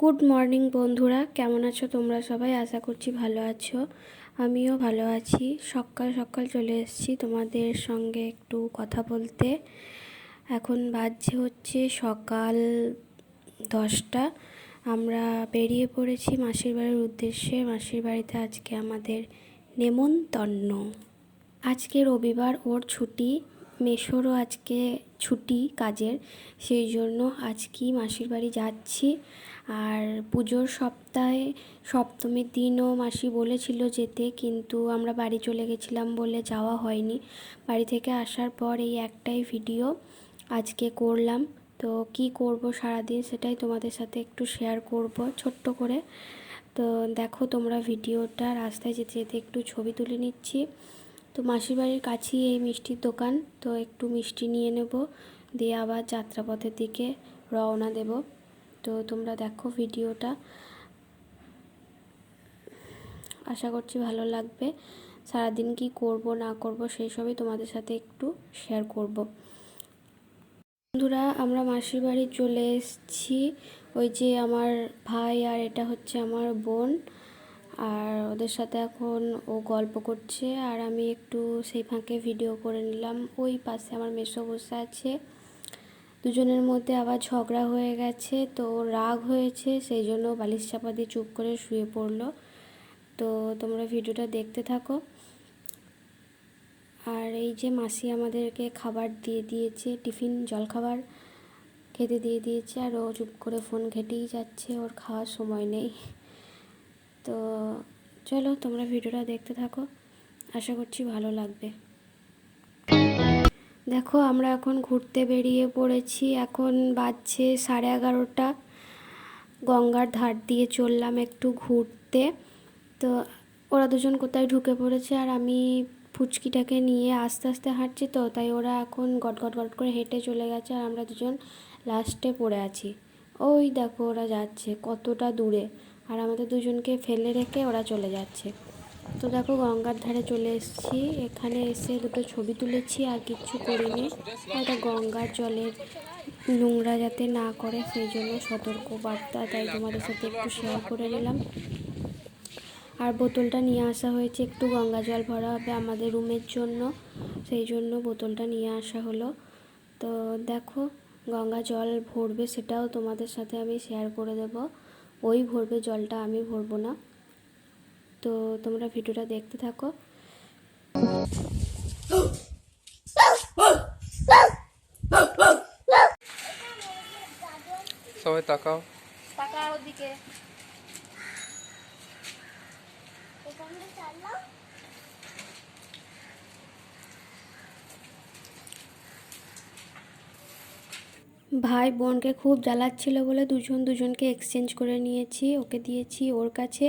Good morning বন্ধুরা। কেমন আছো তোমরা সবাই? আশা করছি ভালো আছো। আমিও ভালো আছি। সকাল সকাল চলে এসেছি তোমাদের সঙ্গে একটু কথা বলতে। এখন বাজছে হচ্ছে সকাল দশটা। আমরা বেরিয়ে পড়েছি মাসির বাড়ির উদ্দেশ্যে। মাসির বাড়িতে আজকে আমাদের নেমন্তন্ন। আজকে রবিবার, ওর ছুটি। মেশোরও আজকে ছুটি কাজের। সেই জন্য আজকেই মাসির বাড়ি যাচ্ছি। আর পুজোর সপ্তাহে সপ্তমীর দিনও মাসি বলেছিল যেতে, কিন্তু আমরা বাড়ি চলে গেছিলাম বলে যাওয়া হয়নি। বাড়ি থেকে আসার পর এই একটাই ভিডিও আজকে করলাম। তো কি করব সারাদিন সেটাই তোমাদের সাথে একটু শেয়ার করব ছোট্ট করে। তো দেখো তোমরা ভিডিওটা, রাস্তায় যেতে যেতে একটু ছবি তুলে নিচ্ছি। তো মাসির বাড়ির কাছেই এই মিষ্টির দোকান, তো একটু মিষ্টি নিয়ে নেব, দিয়ে আবার যাত্রাপথের দিকে রওনা দেব। তো তোমরা দেখো ভিডিওটা। আশা করছি ভালো লাগবে। সারাদিন কি করব, না করব, সেই সবই তোমাদের সাথে একটু শেয়ার করব। বন্ধুরা, আমরা মাসির বাড়ি চলে এসেছি। ওই যে আমার ভাই আর এটা হচ্ছে আমার বোন। আর ওদের সাথে এখন ও গল্প করছে। আর আমি একটু সেই ফাঁকে ভিডিও করে নিলাম। ওই পাশে আমার মেসো বসে আছে। দুজনের মধ্যে আবার ঝগড়া হয়ে গেছে, তো রাগ হয়েছে, সেই জন্য বালিশ চাপা দিয়ে চুপ করে শুয়ে পড়ল। তো তোমরা ভিডিওটা দেখতে থাকো। আর এই যে মাসি আমাদেরকে খাবার দিয়ে দিয়েছে, টিফিন, জলখাবার খেতে দিয়ে দিয়েছে, আর ও চুপ করে ফোন ঘেটেই যাচ্ছে, ওর খাওয়ার সময় নেই। তো চলো তোমরা ভিডিওটা দেখতে থাকো, আশা করছি ভালো লাগবে। দেখো, আমরা এখন ঘুরতে বেরিয়ে পড়েছি। এখন বাজছে সাড়ে এগারোটা। গঙ্গার ধার দিয়ে চললাম একটু ঘুরতে। তো ওরা দুজন কোথায় ঢুকে পড়েছে আর আমি ফুচকিটাকে নিয়ে আস্তে আস্তে হাঁটছি তো, তাই ওরা এখন গট গট গট করে হেঁটে চলে গেছে আর আমরা দুজন লাস্টে পড়ে আছি। ওই দেখো ওরা যাচ্ছে কতটা দূরে। আর আমাদের দুজনকে ফেলে রেখে ওরা চলে যাচ্ছে। তো দেখো গঙ্গার ধারে চলে এসেছি। এখানে এসে দুটো ছবি তুলেছি, আর কিচ্ছু করিনি। এটা গঙ্গার জলের নোংরা যাতে না করে, সেই জন্য সতর্ক বার্তা তাই তোমাদের সাথে একটু শেয়ার করে নিলাম। আর বোতলটা নিয়ে আসা হয়েছে, একটু গঙ্গা জল ভরা হবে আমাদের রুমের জন্য। সেই জন্য বোতলটা নিয়ে আসা হলো। তো দেখো, গঙ্গা জল ভরবে সেটাও তোমাদের সাথে আমি শেয়ার করে দেব। ওই ভরবে জলটা, আমি ভরবো না। তো তোমরা ভিডিওটা দেখতে থাকো। সবাই তাকাও। ওদিকে। ভাই বোনকে খুব জ্বালাচ্ছিল বলে দুজন দুজনকে এক্সচেঞ্জ করে নিয়েছি, ওকে দিয়েছি ওর কাছে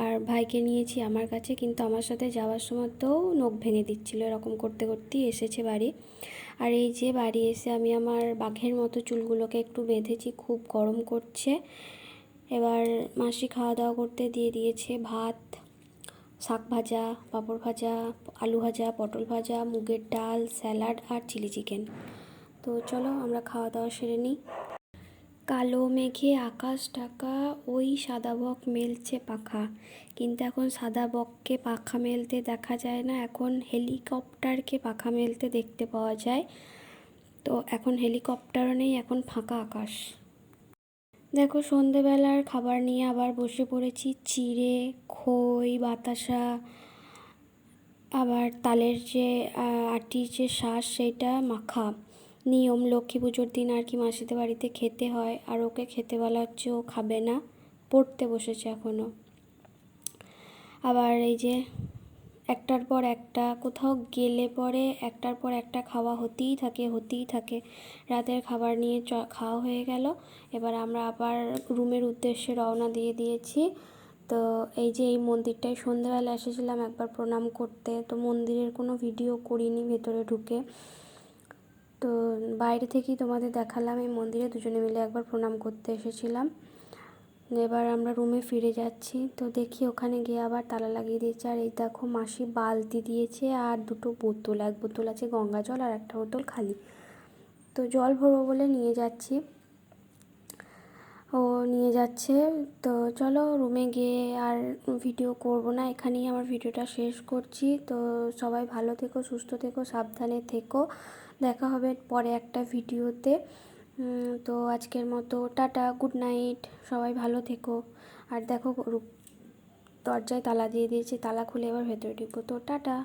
আর ভাইকে নিয়েছি আমার কাছে, কিন্তু আমার সাথে যাওয়ার সময় তো নখ ভেঙে দিচ্ছিল এরকম করতে করতেই এসেছে বাড়ি। আর এই যে বাড়ি এসে আমি আমার বাঘের মতো চুলগুলোকে একটু বেঁধেছি, খুব গরম করছে। এবার মাসি খাওয়া দাওয়া করতে দিয়ে দিয়েছে ভাত, শাক ভাজা, পাঁপড় ভাজা, আলু ভাজা, পটল ভাজা, মুগের ডাল, স্যালাড আর চিলি চিকেন। তো চলো আমরা খাওয়া দাওয়া সেরে নিই। কালো মেঘে আকাশ ঢাকা, ওই সাদা বক মেলছে পাখা। কিন্তু এখন সাদা বককে পাখা মেলতে দেখা যায় না, এখন হেলিকপ্টারকে পাখা মেলতে দেখতে পাওয়া যায়। তো এখন হেলিকপ্টারও নেই, এখন ফাঁকা আকাশ। দেখো সন্ধেবেলার খাবার নিয়ে আবার বসে পড়েছি, চিড়ে, খই, বাতাসা, আবার তালের যে আটির যে শ্বাস সেটা মাখা। নিয়ম, লক্ষ্মী পুজোর দিন আর কি মাসিদের বাড়িতে খেতে হয় আর ওকে খেতে বলা হচ্ছে ও খাবে না, পড়তে বসেছে এখনও আবার এই যে একটার পর একটা, কোথাও গেলে পরে একটার পর একটা খাওয়া হতেই থাকে হতেই থাকে। রাতের খাবার নিয়ে চ, খাওয়া হয়ে গেল। এবার আমরা আবার রুমের উদ্দেশ্যে রওনা দিয়ে দিয়েছি। তো এই যে এই মন্দিরটায় সন্ধ্যাবেলা এসেছিলাম একবার প্রণাম করতে। তো মন্দিরের কোনো ভিডিও করিনি, ভেতরে ঢুকে। তো বাইরে থেকেই তোমাদের দেখালাম এই মন্দিরে দুজনে মিলে একবার প্রণাম করতে এসেছিলাম। এবার আমরা রুমে ফিরে যাচ্ছি। তো দেখি ওখানে গিয়ে আবার তালা লাগিয়ে দিয়েছে। আর এই দেখো মাসি বালতি দিয়েছে আর দুটো বোতল, এক বোতল আছে গঙ্গা জল আর একটা বোতল খালি। তো জল ভরবো বলে নিয়ে যাচ্ছি। ও নিয়ে যাচ্ছে। তো চলো রুমে গিয়ে আর ভিডিও করব না, এখানেই আমার ভিডিওটা শেষ করছি। তো সবাই ভালো থেকো, সুস্থ থেকো, সাবধানে থেকো। দেখা হবে পরে একটা ভিডিওতে। তো আজকের মতো টাটা গুড নাইট সবাই ভালো থেকো। আর দেখো দরজায় তালা দিয়ে দিয়েছে, তালা খুলে এবার ভেতরে ঢুকবো। তো টাটা।